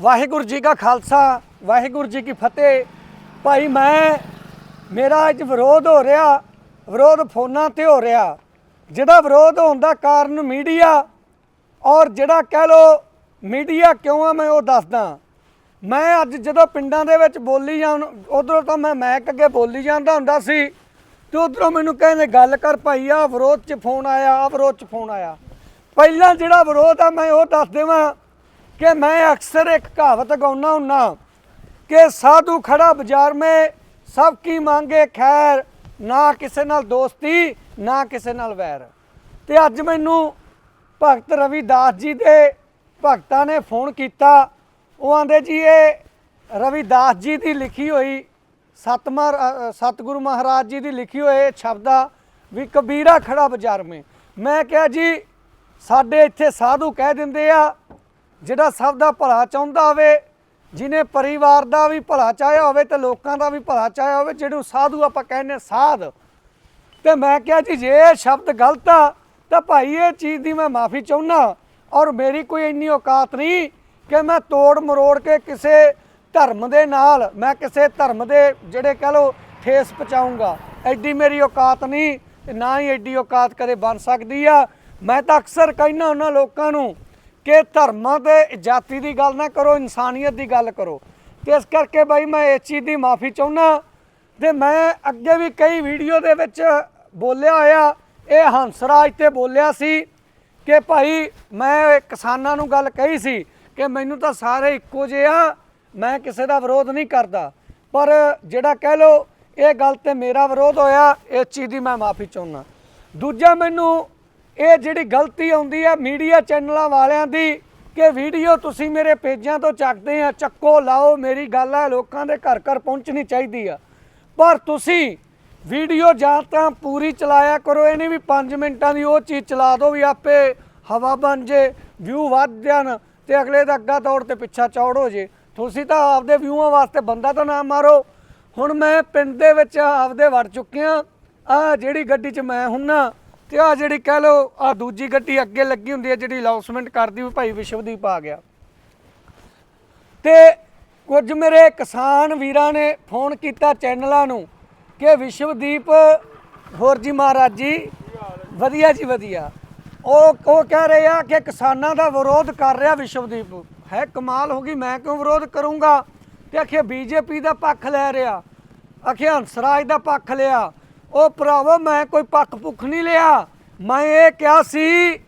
ਵਾਹਿਗੁਰੂ ਜੀ ਕਾ ਖਾਲਸਾ, ਵਾਹਿਗੁਰੂ ਜੀ ਕੀ ਫਤਿਹ। ਭਾਈ, ਮੈਂ, ਮੇਰਾ ਅੱਜ ਵਿਰੋਧ ਹੋ ਰਿਹਾ, ਵਿਰੋਧ ਫੋਨਾਂ ਤੇ ਹੋ ਰਿਹਾ। ਜਿਹੜਾ ਵਿਰੋਧ ਹੋਣ ਦਾ ਕਾਰਨ ਮੀਡੀਆ ਔਰ ਜਿਹੜਾ ਕਹਿ ਲੋ ਮੀਡੀਆ ਕਿਉਂ ਆ, ਮੈਂ ਉਹ ਦੱਸਦਾ। ਮੈਂ ਅੱਜ ਜਦੋਂ ਪਿੰਡਾਂ ਦੇ ਵਿੱਚ ਬੋਲੀ ਜਾਂ ਉਧਰੋਂ ਤਾਂ ਮੈਂ ਮੈਕ ਅੱਗੇ ਬੋਲੀ ਜਾਂਦਾ ਹੁੰਦਾ ਸੀ, ਤੇ ਉਧਰੋਂ ਮੈਨੂੰ ਕਹਿੰਦੇ, ਗੱਲ ਕਰ ਭਾਈ ਆ ਵਿਰੋਧ 'ਚ ਫੋਨ ਆਇਆ ਆ ਵਿਰੋਧ 'ਚ ਫੋਨ ਆਇਆ। ਪਹਿਲਾਂ ਜਿਹੜਾ ਵਿਰੋਧ ਆ, ਮੈਂ ਉਹ ਦੱਸ ਦੇਵਾਂ ਕਿ ਮੈਂ ਅਕਸਰ ਇੱਕ ਕਹਾਵਤ ਗਾਉਣਾ ਹੁੰਨਾ ਕਿ ਸਾਧੂ ਖੜਾ ਬਾਜ਼ਾਰ ਮੇ ਸਭ ਕੀ ਮੰਗੇ ਖੈਰ ਨਾ ਕਿਸੇ ਨਾਲ ਦੋਸਤੀ ਨਾ ਕਿਸੇ ਨਾਲ ਵੈਰ। ਤੇ ਅੱਜ ਮੈਨੂੰ ਭਗਤ ਰਵਿਦਾਸ ਜੀ ਦੇ ਭਗਤਾਂ ਨੇ ਫੋਨ ਕੀਤਾ। ਉਹ ਆਂਦੇ ਜੀ ਇਹ ਰਵਿਦਾਸ ਜੀ ਦੀ ਲਿਖੀ ਹੋਈ ਸਤਮਰ ਅ, ਸਤਿਗੁਰੂ ਮਹਾਰਾਜ ਜੀ ਦੀ ਲਿਖੀ ਹੋਏ ਸ਼ਬਦਾ ਵੀ ਕਬੀਰਾ ਖੜਾ ਬਾਜ਼ਾਰ ਮੇ। ਮੈਂ ਕਿਹਾ ਜੀ ਸਾਡੇ ਇੱਥੇ ਸਾਧੂ ਕਹਿ ਦਿੰਦੇ ਆ ਜਿਹੜਾ ਸਭ ਦਾ ਭਲਾ ਚਾਹੁੰਦਾ ਹੋਵੇ ਜਿਨੇ ਪਰਿਵਾਰ ਦਾ ਵੀ ਭਲਾ ਚਾਹਿਆ ਹੋਵੇ ਤੇ ਲੋਕਾਂ ਦਾ ਵੀ ਭਲਾ ਚਾਹਿਆ ਹੋਵੇ ਜਿਹਨੂੰ ਸਾਧੂ ਆਪਾਂ ਕਹਿੰਦੇ ਸਾਧ। ਤੇ ਮੈਂ ਕਿਹਾ ਜੀ, ਜੇ ਇਹ ਸ਼ਬਦ ਗਲਤ ਆ, ਤਾਂ ਭਾਈ ਇਹ ਚੀਜ਼ ਦੀ ਮੈਂ ਮਾਫੀ ਚਾਹੁੰਨਾ ਔਰ ਮੇਰੀ ਕੋਈ ਇੰਨੀ ਔਕਾਤ ਨਹੀਂ ਕਿ ਮੈਂ ਤੋੜ ਮਰੋੜ ਕੇ ਕਿਸੇ ਧਰਮ ਦੇ ਨਾਲ, ਮੈਂ ਕਿਸੇ ਧਰਮ ਦੇ ਜਿਹੜੇ ਕਹ ਲੋ ਠੇਸ ਪਹੁੰਚਾਊਂਗਾ। ਐਡੀ ਮੇਰੀ ਔਕਾਤ ਨਹੀਂ ਤੇ ਨਾ ਹੀ ਐਡੀ ਔਕਾਤ ਕਦੇ ਬਣ ਸਕਦੀ ਆ। ਮੈਂ ਤਾਂ ਅਕਸਰ ਕਹਿੰਦਾ ਉਹਨਾਂ ਲੋਕਾਂ ਨੂੰ ਕਿ ਧਰਮਾਂ ਤੇ ਜਾਤੀ ਦੀ ਗੱਲ ਨਾ ਕਰੋ, ਇਨਸਾਨੀਅਤ ਦੀ ਗੱਲ ਕਰੋ। ਤੇ ਇਸ ਕਰਕੇ ਬਾਈ ਮੈਂ ਇਸ ਚੀਜ਼ ਦੀ ਮਾਫੀ ਚਾਹੁੰਦਾ ਤੇ ਮੈਂ ਅੱਗੇ ਵੀ ਕਈ ਵੀਡੀਓ ਦੇ ਵਿੱਚ ਬੋਲਿਆ ਹੋਇਆ, ਇਹ ਹੰਸਰਾਜ ਤੇ ਬੋਲਿਆ ਸੀ ਕਿ ਭਾਈ ਮੈਂ ਕਿਸਾਨਾਂ ਨੂੰ ਗੱਲ ਕਹੀ ਸੀ ਕਿ ਮੈਨੂੰ ਤਾਂ ਸਾਰੇ ਇੱਕੋ ਜਿਹੇ ਆ, ਮੈਂ ਕਿਸੇ ਦਾ ਵਿਰੋਧ ਨਹੀਂ ਕਰਦਾ। ਪਰ ਜਿਹੜਾ ਕਹਿ ਲੋ ਇਹ ਗੱਲ ਤੇ ਮੇਰਾ ਵਿਰੋਧ ਹੋਇਆ, ਇਸ ਚੀਜ਼ ਦੀ ਮੈਂ ਮਾਫੀ ਚਾਹੁੰਦਾ ਦੂਜਾ ਮੈਨੂੰ ਇਹ ਜਿਹੜੀ ਗਲਤੀ ਆਉਂਦੀ ਆ ਮੀਡੀਆ ਚੈਨਲਾਂ ਵਾਲਿਆਂ ਦੀ ਕਿ ਵੀਡੀਓ ਤੁਸੀਂ ਮੇਰੇ ਪੇਜਾਂ ਤੋਂ ਚੱਕਦੇ ਆ, ਚੱਕੋ, ਲਾਓ, ਮੇਰੀ ਗੱਲ ਆ, ਲੋਕਾਂ ਦੇ ਘਰ ਘਰ ਪਹੁੰਚਣੀ ਚਾਹੀਦੀ ਆ। ਪਰ ਤੁਸੀਂ ਵੀਡੀਓ ਜਾਂ ਤਾਂ ਪੂਰੀ ਚਲਾਇਆ ਕਰੋ, ਇਹ ਨਹੀਂ ਵੀ 5 ਮਿੰਟਾਂ ਦੀ ਉਹ ਚੀਜ਼ ਚਲਾ ਦਿਓ ਵੀ ਆਪੇ ਹਵਾ ਬਣ ਜੇ ਵਿਊ ਵੱਧ ਜਾਣ ਤੇ ਅਗਲੇ ਦਾ ਅੱਗਾ ਦੌੜ ਤੇ ਪਿੱਛਾ ਚੌੜ ਹੋ ਜੇ। ਤੁਸੀਂ ਤਾਂ ਆਪਦੇ ਵਿਊਆਂ ਵਾਸਤੇ ਬੰਦਾ ਤਾਂ ਨਾ ਮਾਰੋ। ਹੁਣ ਮੈਂ ਪਿੰਡ ਦੇ ਵਿੱਚ ਆਪਦੇ ਵੜ ਚੁੱਕਿਆ ਆ ਜਿਹੜੀ ਗੱਡੀ 'ਚ ਮੈਂ ਹੁੰਨਾ ਤੇ ਆ ਜਿਹੜੀ ਕਹਿ ਲਓ ਆ ਦੂਜੀ ਗੱਡੀ ਅੱਗੇ ਲੱਗੀ ਹੁੰਦੀ ਹੈ, ਜਿਹੜੀ ਅਨਾਉਂਸਮੈਂਟ ਕਰਦੀ ਵੀ ਭਾਈ ਵਿਸ਼ਵਦੀਪ ਆ ਗਿਆ। ਤੇ ਕੁਝ ਮੇਰੇ ਕਿਸਾਨ ਵੀਰਾਂ ਨੇ ਫੋਨ ਕੀਤਾ ਚੈਨਲਾਂ ਨੂੰ ਕਿ ਵਿਸ਼ਵਦੀਪ, ਹੋਰ ਜੀ ਮਹਾਰਾਜ ਜੀ, ਵਧੀਆ ਜੀ ਵਧੀਆ। ਉਹ ਉਹ ਕਹਿ ਰਹੇ ਆ ਕਿ ਕਿਸਾਨਾਂ ਦਾ ਵਿਰੋਧ ਕਰ ਰਿਹਾ ਵਿਸ਼ਵਦੀਪ। ਹੈ ਕਮਾਲ ਹੋ ਗਈ, ਮੈਂ ਕਿਉਂ ਵਿਰੋਧ ਕਰੂੰਗਾ? ਤੇ ਆਖੇ ਬੀਜੇਪੀ ਦਾ ਪੱਖ ਲੈ ਰਿਹਾ, ਆਖੇ ਹੰਸਰਾਜ ਦਾ ਪੱਖ ਲਿਆ ਉਹ ਭਰਾਵੋ, ਮੈਂ ਕੋਈ ਪੱਖ ਪੁੱਖ ਨਹੀਂ ਲਿਆ। ਮੈਂ ਇਹ ਕਿਹਾ ਸੀ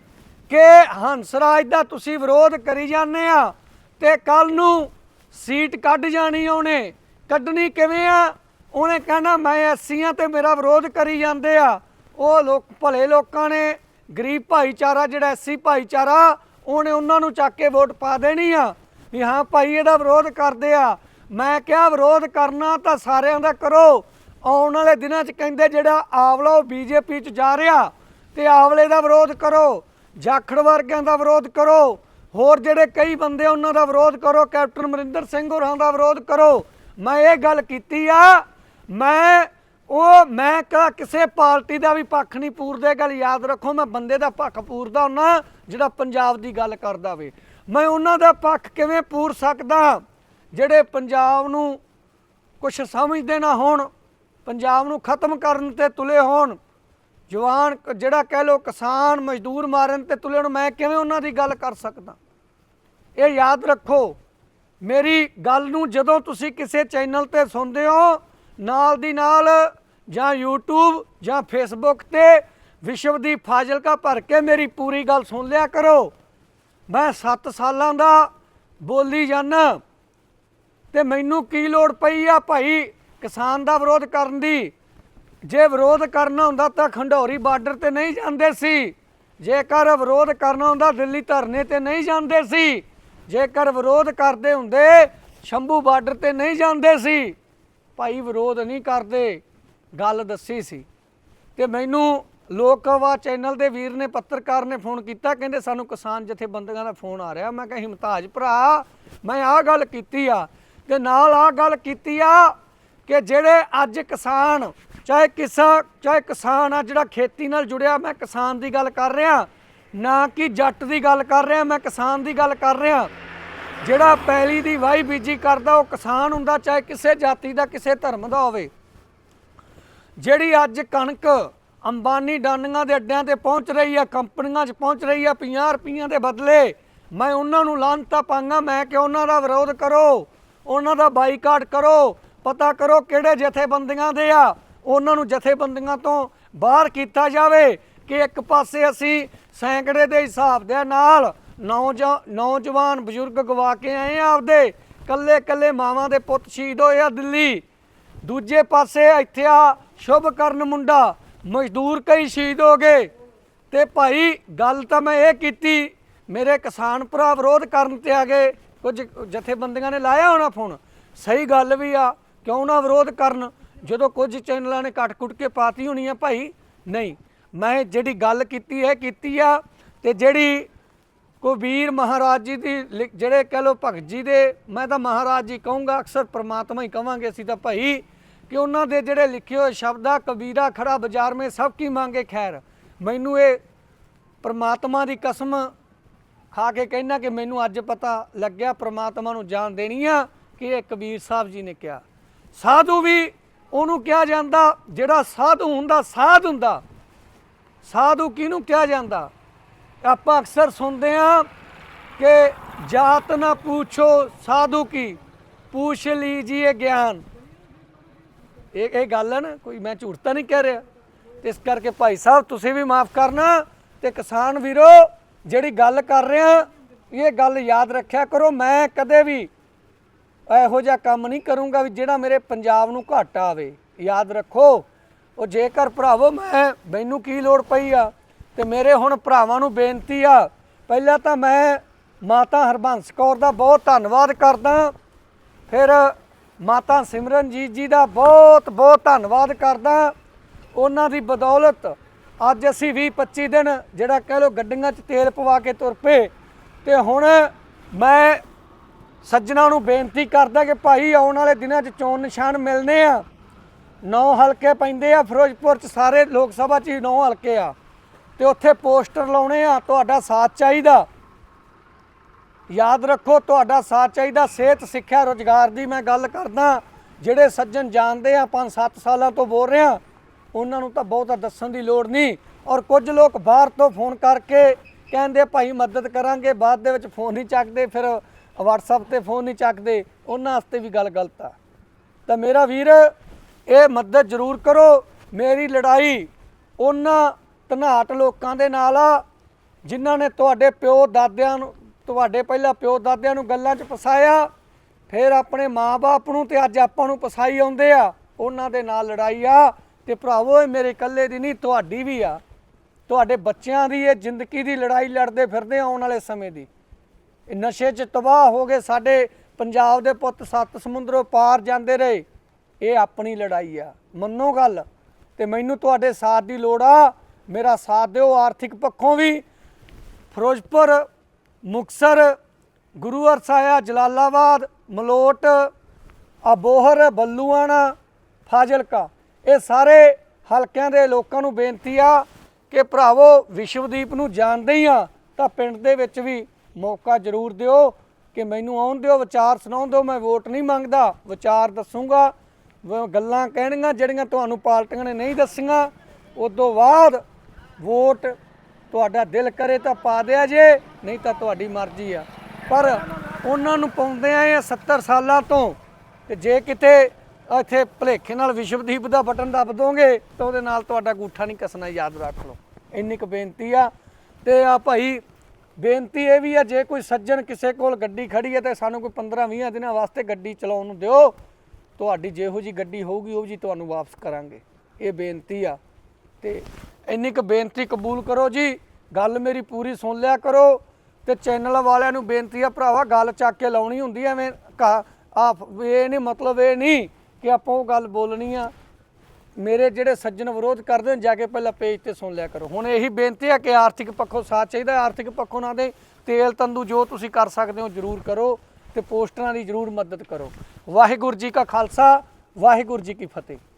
ਕਿ ਹੰਸਰਾਜ ਦਾ ਤੁਸੀਂ ਵਿਰੋਧ ਕਰੀ ਜਾਂਦੇ ਆ ਤੇ ਕੱਲ ਨੂੰ ਸੀਟ ਕੱਢ ਜਾਣੀ ਉਹਨੇ। ਕੱਢਣੀ ਕਿਵੇਂ ਆ? ਉਹਨੇ ਕਹਿਣਾ, ਮੈਂ ਐਸੀਆਂ ਤੇ ਮੇਰਾ ਵਿਰੋਧ ਕਰੀ ਜਾਂਦੇ ਆ। ਉਹ ਲੋਕ, ਭਲੇ ਲੋਕਾਂ ਨੇ, ਗਰੀਬ ਭਾਈਚਾਰਾ ਜਿਹੜਾ ਐਸੀ ਭਾਈਚਾਰਾ, ਉਹਨੇ ਉਹਨਾਂ ਨੂੰ ਚੱਕ ਕੇ ਵੋਟ ਪਾ ਦੇਣੀ ਆ। ਵੀ ਹਾਂ ਭਾਈ, ਇਹਦਾ ਵਿਰੋਧ ਕਰਦੇ ਆ। ਮੈਂ ਕਿਹਾ, ਵਿਰੋਧ ਕਰਨਾ ਤਾਂ ਸਾਰਿਆਂ ਦਾ ਕਰੋ। ਆਉਣ ਵਾਲੇ ਦਿਨਾਂ 'ਚ ਕਹਿੰਦੇ ਜਿਹੜਾ ਆਵਲਾ ਉਹ ਬੀਜੇਪੀ 'ਚ ਜਾ ਰਿਹਾ, ਤੇ ਆਵਲੇ ਦਾ ਵਿਰੋਧ ਕਰੋ, ਜਾਖੜ ਵਰਗਿਆਂ ਦਾ ਵਿਰੋਧ ਕਰੋ, ਹੋਰ ਜਿਹੜੇ ਕਈ ਬੰਦੇ ਉਹਨਾਂ ਦਾ ਵਿਰੋਧ ਕਰੋ, ਕੈਪਟਨ ਅਮਰਿੰਦਰ ਸਿੰਘ ਹੋਰਾਂ ਦਾ ਵਿਰੋਧ ਕਰੋ। ਮੈਂ ਇਹ ਗੱਲ ਕੀਤੀ ਆ, ਮੈਂ ਉਹ, ਮੈਂ ਕਹਾ ਕਿਸੇ ਪਾਰਟੀ ਦਾ ਵੀ ਪੱਖ ਨਹੀਂ ਪੂਰਦੇ ਗੱਲ ਯਾਦ ਰੱਖੋ, ਮੈਂ ਬੰਦੇ ਦਾ ਪੱਖ ਪੂਰਦਾ ਹੁੰਨਾ ਜਿਹੜਾ ਪੰਜਾਬ ਦੀ ਗੱਲ ਕਰਦਾ ਵੇ। ਮੈਂ ਉਹਨਾਂ ਦਾ ਪੱਖ ਕਿਵੇਂ ਪੂਰ ਸਕਦਾ, ਜਿਹੜੇ ਪੰਜਾਬ ਨੂੰ ਕੁਝ ਸਮਝਦੇ ਨਾ ਹੋਣ ਪੰਜਾਬ ਨੂੰ ਖਤਮ ਕਰਨ ਤੇ ਤੁਲੇ ਹੋਣ। ਜਵਾਨ ਜਿਹੜਾ ਕਹਿ ਲੋ ਕਿਸਾਨ ਮਜ਼ਦੂਰ ਮਾਰਨ ਤੇ ਤੁਲੇ ਹੋਣ, ਮੈਂ ਕਿਵੇਂ ਉਹਨਾਂ ਦੀ ਗੱਲ ਕਰ ਸਕਦਾ? ਇਹ ਯਾਦ ਰੱਖੋ, ਮੇਰੀ ਗੱਲ ਨੂੰ ਜਦੋਂ ਤੁਸੀਂ ਕਿਸੇ ਚੈਨਲ ਤੇ ਸੁਣਦੇ ਹੋ, ਨਾਲ ਦੀ ਨਾਲ ਜਾਂ YouTube ਜਾਂ Facebook ਤੇ ਵਿਸ਼ਵ ਦੀ ਫਾਜ਼ਿਲਕਾ ਭਰ ਕੇ ਮੇਰੀ ਪੂਰੀ ਗੱਲ ਸੁਣ ਲਿਆ ਕਰੋ। ਮੈਂ 7 ਸਾਲਾਂ ਦਾ ਬੋਲੀ ਜਾਣਾ ਤੇ ਮੈਨੂੰ ਕੀ ਲੋੜ ਪਈ ਆ ਭਾਈ? ਕਿਸਾਨ ਦਾ ਵਿਰੋਧ ਕਰਨ ਦੀ। ਜੇ ਵਿਰੋਧ ਕਰਨਾ ਹੁੰਦਾ ਤਾਂ ਖੰਡੌਰੀ ਬਾਰਡਰ ਤੇ ਨਹੀਂ ਜਾਂਦੇ ਸੀ। ਜੇਕਰ ਵਿਰੋਧ ਕਰਨਾ ਹੁੰਦਾ, ਦਿੱਲੀ ਧਰਨੇ ਤੇ ਨਹੀਂ ਜਾਂਦੇ ਸੀ। ਜੇਕਰ ਵਿਰੋਧ ਕਰਦੇ ਹੁੰਦੇ, ਸ਼ੰਭੂ ਬਾਰਡਰ ਤੇ ਨਹੀਂ ਜਾਂਦੇ ਸੀ। ਭਾਈ ਵਿਰੋਧ ਨਹੀਂ ਕਰਦੇ, ਗੱਲ ਦੱਸੀ ਸੀ। ਤੇ ਮੈਨੂੰ ਲੋਕਵਾ ਚੈਨਲ ਦੇ ਵੀਰ ਨੇ, ਪੱਤਰਕਾਰ ਨੇ ਫੋਨ ਕੀਤਾ, ਕਹਿੰਦੇ ਸਾਨੂੰ ਕਿਸਾਨ ਜਥੇਬੰਦੀਆਂ ਦਾ ਫੋਨ ਆ ਰਿਹਾ। ਮੈਂ ਕਿਹਾ, ਹਿਮਤਾਜ ਭਰਾ, ਮੈਂ ਆਹ ਗੱਲ ਕੀਤੀ ਆ। ਤੇ ਨਾਲ ਆਹ ਗੱਲ ਕੀਤੀ ਆ ਕਿ ਜਿਹੜੇ ਅੱਜ ਕਿਸਾਨ, ਚਾਹੇ ਕਿਸਾ, ਚਾਹੇ ਕਿਸਾਨ ਆ ਜਿਹੜਾ ਖੇਤੀ ਨਾਲ ਜੁੜਿਆ, ਮੈਂ ਕਿਸਾਨ ਦੀ ਗੱਲ ਕਰ ਰਿਹਾ, ਨਾ ਕਿ ਜੱਟ ਦੀ ਗੱਲ ਕਰ ਰਿਹਾ, ਮੈਂ ਕਿਸਾਨ ਦੀ ਗੱਲ ਕਰ ਰਿਹਾ। ਜਿਹੜਾ ਪੈਲੀ ਦੀ ਵਾਈ ਬੀਜੀ ਕਰਦਾ, ਉਹ ਕਿਸਾਨ ਹੁੰਦਾ, ਚਾਹੇ ਕਿਸੇ ਜਾਤੀ ਦਾ, ਕਿਸੇ ਧਰਮ ਦਾ ਹੋਵੇ। ਜਿਹੜੀ ਅੱਜ ਕਣਕ ਅੰਬਾਨੀ ਡਾਨੀਆਂ ਦੇ ਅੱਡਿਆਂ ਤੇ ਪਹੁੰਚ ਰਹੀ ਆ, ਕੰਪਨੀਆਂ 'ਚ ਪਹੁੰਚ ਰਹੀ ਆ 50 ਰੁਪਈਆਂ ਦੇ ਬਦਲੇ, ਮੈਂ ਉਹਨਾਂ ਨੂੰ ਲਾਂਤਾ ਪਾਂਗਾ, ਮੈਂ ਕਿ ਉਹਨਾਂ ਦਾ ਵਿਰੋਧ ਕਰੋ, ਉਹਨਾਂ ਦਾ ਬਾਈਕਾਟ ਕਰੋ ਪਤਾ ਕਰੋ ਕਿਹੜੇ ਜਥੇਬੰਦੀਆਂ ਦੇ ਆ। ਉਹਨਾਂ ਨੂੰ ਜਥੇਬੰਦੀਆਂ ਤੋਂ ਬਾਹਰ ਕੀਤਾ ਜਾਵੇ ਕਿ ਇੱਕ ਪਾਸੇ ਅਸੀਂ ਸੈਂਕੜੇ ਦੇ ਹਿਸਾਬ ਦੇ ਨਾਲ ਨੌਜਾ- ਨੌਜਵਾਨ ਬਜ਼ੁਰਗ ਗਵਾ ਕੇ ਆਏ ਆ ਆਪਦੇ। ਕੱਲੇ ਕੱਲੇ ਮਾਵਾਂ ਦੇ ਪੁੱਤ ਸ਼ਹੀਦ ਹੋਏ ਆ ਦਿੱਲੀ। ਦੂਜੇ ਪਾਸੇ ਇੱਥੇ ਆ ਸ਼ੁਭ ਕਰਨ ਮੁੰਡਾ, ਮਜ਼ਦੂਰ ਕਈ ਸ਼ਹੀਦ ਹੋ ਗਏ। ਤੇ ਭਾਈ, ਗੱਲ ਤਾਂ ਮੈਂ ਇਹ ਕੀਤੀ, ਮੇਰੇ ਕਿਸਾਨ ਭਰਾ ਵਿਰੋਧ ਕਰਨ ਤੇ ਆ ਗਏ। ਕੁਝ ਜਥੇਬੰਦੀਆਂ ਨੇ ਲਾਇਆ ਹੋਣਾ ਫੋਨ। ਸਹੀ ਗੱਲ ਵੀ ਆ। ਕਿਉਂ ਨਾ ਵਿਰੋਧ ਕਰਨ? ਜਦੋਂ ਕੁਝ ਚੈਨਲਾਂ ਨੇ ਕੱਟ-ਕੁੱਟ ਕੇ ਪਾਤੀ ਹੋਣੀ ਆ ਭਾਈ, ਨਹੀਂ। ਮੈਂ ਜਿਹੜੀ ਗੱਲ ਕੀਤੀ ਹੈ, ਕੀਤੀ ਆ ਤੇ ਜਿਹੜੀ ਕਬੀਰ ਮਹਾਰਾਜ ਜੀ ਦੀ ਲਿਖ ਜਿਹੜੇ ਕਹ ਲੋ ਭਗਤ ਜੀ ਦੇ, ਮੈਂ ਤਾਂ ਮਹਾਰਾਜ ਜੀ ਕਹੂੰਗਾ, ਅਕਸਰ ਪ੍ਰਮਾਤਮਾ ਹੀ ਕਵਾਂਗੇ ਅਸੀਂ ਤਾਂ ਭਾਈ, ਕਿ ਉਹਨਾਂ ਦੇ ਜਿਹੜੇ ਲਿਖੇ ਹੋਏ ਸ਼ਬਦ ਆ, ਕਬੀਰਾ ਖੜਾ ਬਾਜ਼ਾਰ ਮੇ ਸਭ ਕੀ ਮੰਗੇ ਖੈਰ। ਮੈਨੂੰ ਇਹ ਪ੍ਰਮਾਤਮਾ ਦੀ ਕਸਮ ਖਾ ਕੇ ਕਹਿਣਾ ਕਿ ਮੈਨੂੰ ਅੱਜ ਪਤਾ ਲੱਗਿਆ, ਪ੍ਰਮਾਤਮਾ ਨੂੰ ਜਾਣ ਦੇਣੀ ਆ ਕਿ ਇਹ ਕਬੀਰ ਸਾਹਿਬ ਜੀ ਨੇ ਕਿਹਾ। ਸਾਧੂ ਵੀ ਉਹਨੂੰ ਕਿਹਾ ਜਾਂਦਾ, ਜਿਹੜਾ ਸਾਧੂ ਹੁੰਦਾ, ਸਾਧ ਹੁੰਦਾ। ਸਾਧੂ ਕਿਹਨੂੰ ਕਿਹਾ ਜਾਂਦਾ? ਆਪਾਂ ਅਕਸਰ ਸੁਣਦੇ ਆ ਕਿ ਜਾਤ ਨਾ ਪੁੱਛੋ ਸਾਧੂ ਕੀ, ਪੁੱਛ ਲੀਜੀਏ ਗਿਆਨ। ਇਹ ਇਹ ਗੱਲ ਹੈ ਨਾ, ਕੋਈ ਮੈਂ ਝੂਠ ਤਾਂ ਨਹੀਂ ਕਹਿ ਰਿਹਾ। ਤੇ ਇਸ ਕਰਕੇ ਭਾਈ ਸਾਹਿਬ, ਤੁਸੀਂ ਵੀ ਮਾਫ ਕਰਨਾ ਤੇ ਕਿਸਾਨ ਵੀਰੋ, ਜਿਹੜੀ ਗੱਲ ਕਰ ਰਿਹਾ ਇਹ ਗੱਲ ਯਾਦ ਰੱਖਿਆ ਕਰੋ, ਮੈਂ ਕਦੇ ਵੀ ਇਹੋ ਜਿਹਾ ਕੰਮ ਨਹੀਂ ਕਰੂੰਗਾ ਵੀ ਜਿਹੜਾ ਮੇਰੇ ਪੰਜਾਬ ਨੂੰ ਘਾਟਾ ਆਵੇ। ਯਾਦ ਰੱਖੋ, ਉਹ ਜੇਕਰ ਭਰਾਵੋ, ਮੈਂ, ਮੈਨੂੰ ਕੀ ਲੋੜ ਪਈ ਆ? ਤੇ ਮੇਰੇ ਹੁਣ ਭਰਾਵਾਂ ਨੂੰ ਬੇਨਤੀ ਆ, ਪਹਿਲਾਂ ਤਾਂ ਮੈਂ ਮਾਤਾ ਹਰਬੰਸ ਕੌਰ ਦਾ ਬਹੁਤ ਧੰਨਵਾਦ ਕਰਦਾ। ਫਿਰ ਮਾਤਾ ਸਿਮਰਨਜੀਤ ਜੀ ਦਾ ਬਹੁਤ ਬਹੁਤ ਧੰਨਵਾਦ ਕਰਦਾ। ਉਹਨਾਂ ਦੀ ਬਦੌਲਤ ਅੱਜ ਅਸੀਂ 20 25 ਦਿਨ ਜਿਹੜਾ ਕਹਿ ਲਓ ਗੱਡੀਆਂ 'ਚ ਤੇਲ ਪਵਾ ਕੇ ਤੁਰ ਪਏ। ਤੇ ਹੁਣ ਮੈਂ ਸੱਜਣਾ ਨੂੰ ਬੇਨਤੀ ਕਰਦਾ ਕਿ ਭਾਈ ਆਉਣ ਵਾਲੇ ਦਿਨਾਂ 'ਚ ਚੋਣ ਨਿਸ਼ਾਨ ਮਿਲਨੇ ਆ। ਨੌ ਹਲਕੇ ਪੈਂਦੇ ਆ, ਫਿਰੋਜ਼ਪੁਰ 'ਚ ਸਾਰੇ ਲੋਕ ਸਭਾ 'ਚ ਹੀ ਨੌ ਹਲਕੇ ਆ। ਤੇ ਉੱਥੇ ਪੋਸਟਰ ਲਾਉਣੇ ਆ, ਤੁਹਾਡਾ ਸਾਥ ਚਾਹੀਦਾ। ਯਾਦ ਰੱਖੋ, ਤੁਹਾਡਾ ਸਾਥ ਚਾਹੀਦਾ। ਸਿਹਤ, ਸਿੱਖਿਆ, ਰੋਜ਼ਗਾਰ ਦੀ ਮੈਂ ਗੱਲ ਕਰਦਾ। ਜਿਹੜੇ ਸੱਜਣ ਜਾਣਦੇ ਆ 5-7 ਸਾਲਾਂ ਤੋਂ ਬੋਲ ਰਿਹਾ ਉਹਨਾਂ ਨੂੰ ਤਾਂ ਬਹੁਤਾ ਦੱਸਣ ਦੀ ਲੋੜ ਨਹੀਂ। ਔਰ ਕੁਝ ਲੋਕ ਬਾਹਰ ਤੋਂ ਫੋਨ ਕਰਕੇ ਕਹਿੰਦੇ, ਭਾਈ ਮਦਦ ਕਰਾਂਗੇ। ਬਾਅਦ ਦੇ ਵਿੱਚ ਫੋਨ ਨਹੀਂ ਚੱਕਦੇ, ਫਿਰ WhatsApp ਤੇ ਫੋਨ ਨਹੀਂ ਚੱਕਦੇ, ਉਹਨਾਂ ਵਾਸਤੇ ਵੀ ਗੱਲ ਗਲਤ ਆ। ਤਾਂ ਮੇਰਾ ਵੀਰ, ਇਹ ਮਦਦ ਜ਼ਰੂਰ ਕਰੋ, ਮੇਰੀ ਲੜਾਈ ਉਹਨਾਂ ਧਨਾਟ ਲੋਕਾਂ ਦੇ ਨਾਲ ਆ, ਜਿਨ੍ਹਾਂ ਨੇ ਤੁਹਾਡੇ ਪਿਓ ਦਾਦਿਆਂ ਨੂੰ, ਤੁਹਾਡੇ ਪਹਿਲਾਂ ਪਿਓ ਦਾਦਿਆਂ ਨੂੰ ਗੱਲਾਂ 'ਚ ਫਸਾਇਆ, ਫਿਰ ਆਪਣੇ ਮਾਪੇ ਨੂੰ ਤੇ ਅੱਜ ਆਪਾਂ ਨੂੰ ਫਸਾਈ ਆਉਂਦੇ ਆ, ਉਹਨਾਂ ਦੇ ਨਾਲ ਲੜਾਈ ਆ, ਤੇ ਭਰਾਵੋ, ਇਹ ਮੇਰੇ ਇਕੱਲੇ ਦੀ ਨਹੀਂ, ਤੁਹਾਡੀ ਵੀ ਆ। ਤੁਹਾਡੇ ਬੱਚਿਆਂ ਦੀ, ਇਹ ਜ਼ਿੰਦਗੀ ਦੀ ਲੜਾਈ ਲੜਦੇ ਫਿਰਦੇ ਆਉਣ ਵਾਲੇ ਸਮੇਂ ਦੀ। ਨਸ਼ੇ 'ਚ ਤਬਾਹ ਹੋ ਗਏ, ਸਾਡੇ ਪੰਜਾਬ ਦੇ ਪੁੱਤ ਸੱਤ ਸਮੁੰਦਰੋਂ ਪਾਰ ਜਾਂਦੇ ਰਹੇ। ਇਹ ਆਪਣੀ ਲੜਾਈ ਆ। ਮੰਨੋ ਗੱਲ। ਤੇ ਮੈਨੂੰ ਤੁਹਾਡੇ ਸਾਥ ਦੀ ਲੋੜ ਆ। ਮੇਰਾ ਸਾਥ ਦਿਓ ਆਰਥਿਕ ਪੱਖੋਂ ਵੀ। ਫਿਰੋਜ਼ਪੁਰ, ਮੁਕਸਰ, ਗੁਰੂ ਅਰਸਾਇਆ ਜਲਾਲਾਬਾਦ, ਮਲੋਟ, ਅਬੋਹਰ, ਬੱਲੂਆਣਾ, ਫਾਜ਼ਿਲਕਾ। ਇਹ ਸਾਰੇ ਹਲਕਿਆਂ ਦੇ ਲੋਕਾਂ ਨੂੰ ਬੇਨਤੀ ਆ ਕਿ ਭਰਾਵੋ, ਵਿਸ਼ਵਦੀਪ ਨੂੰ ਜਾਣਦੇ ਹੀ ਆ ਤਾਂ ਪਿੰਡ ਦੇ ਵਿੱਚ ਵੀ ਮੌਕਾ ਜ਼ਰੂਰ ਦਿਓ ਕਿ ਮੈਨੂੰ ਆਉਣ ਦਿਓ, ਵਿਚਾਰ ਸੁਣਾਉਣ ਦਿਓ, ਮੈਂ ਵੋਟ ਨਹੀਂ ਮੰਗਦਾ, ਵਿਚਾਰ ਦੱਸੂਗਾ ਗੱਲਾਂ ਕਹਿਣੀਆਂ ਜਿਹੜੀਆਂ ਤੁਹਾਨੂੰ ਪਾਰਟੀਆਂ ਨੇ ਨਹੀਂ ਦੱਸੀਆਂ, ਉਦੋਂ ਬਾਅਦ ਵੋਟ ਤੁਹਾਡਾ ਦਿਲ ਕਰੇ ਤਾਂ ਪਾ ਦਿਆ ਜੇ, ਨਹੀਂ ਤਾਂ ਤੁਹਾਡੀ ਮਰਜ਼ੀ ਆ। ਪਰ ਉਹਨਾਂ ਨੂੰ ਪਾਉਂਦੇ ਆਏ ਆ 70 ਸਾਲਾਂ ਤੋਂ, ਤੇ ਜੇ ਕਿਤੇ ਇੱਥੇ ਭਲੇਖੇ ਨਾਲ ਵਿਸ਼ਵਦੀਪ ਦਾ ਬਟਨ ਦੱਬ ਦੋਗੇ, ਤਾਂ ਉਹਦੇ ਨਾਲ ਤੁਹਾਡਾ ਗੂਠਾ ਨਹੀਂ ਕੱਸਣਾ, ਯਾਦ ਰੱਖ ਲਓ। ਇੰਨੀ ਕੁ ਬੇਨਤੀ ਆ, ਤੇ ਆ ਭਾਈ ਬੇਨਤੀ ਇਹ ਵੀ ਆ, ਜੇ ਕੋਈ ਸੱਜਣ ਕਿਸੇ ਕੋਲ ਗੱਡੀ ਖੜੀ ਹੈ ਤੇ ਸਾਨੂੰ ਕੋਈ 15 20 ਦਿਨਾਂ ਵਾਸਤੇ ਗੱਡੀ ਚਲਾਉਣ ਨੂੰ ਦਿਓ। ਤੁਹਾਡੀ ਜਿਹੋ ਜੀ ਗੱਡੀ ਹੋਊਗੀ, ਉਹ ਜੀ ਤੁਹਾਨੂੰ ਵਾਪਸ ਕਰਾਂਗੇ। ਇਹ ਬੇਨਤੀ ਆ। ਤੇ ਇੰਨੀ ਕੁ ਬੇਨਤੀ ਕਬੂਲ ਕਰੋ ਜੀ। ਗੱਲ ਮੇਰੀ ਪੂਰੀ ਸੁਣ ਲਿਆ ਕਰੋ। ਤੇ ਚੈਨਲ ਵਾਲਿਆਂ ਨੂੰ ਬੇਨਤੀ ਆ, ਭਰਾਵਾ, ਗੱਲ ਚੱਕ ਕੇ ਲਾਉਣੀ ਹੁੰਦੀ ਐ ਐਵੇਂ ਕਾ- ਆ ਇਹ ਨਹੀਂ ਮਤਲਬ ਇਹ ਨਹੀਂ ਕਿ ਆਪਾਂ ਉਹ ਗੱਲ ਬੋਲਣੀ ਆ। ਮੇਰੇ ਜਿਹੜੇ ਸੱਜਣ ਵਿਰੋਧ ਕਰਦੇ ਨੇ, ਜਾ ਕੇ ਪਹਿਲਾਂ ਪੇਜ ਤੇ ਸੁਣ ਲਿਆ ਕਰੋ। ਹੁਣ ਇਹੀ ਬੇਨਤੀ ਹੈ ਕਿ ਆਰਥਿਕ ਪੱਖੋਂ ਸਾਥ ਚਾਹੀਦਾ ਆਰਥਿਕ ਪੱਖੋਂ ਨਾ ਦੇ, ਤੇਲ ਤੰਦੂ ਜੋ ਤੁਸੀਂ ਕਰ ਸਕਦੇ ਹੋ ਜਰੂਰ ਕਰੋ ਤੇ ਪੋਸਟਰਾਂ ਦੀ ਜਰੂਰ ਮਦਦ ਕਰੋ। ਵਾਹਿਗੁਰੂ ਜੀ ਕਾ ਖਾਲਸਾ, ਵਾਹਿਗੁਰੂ ਜੀ ਕੀ ਫਤਿਹ।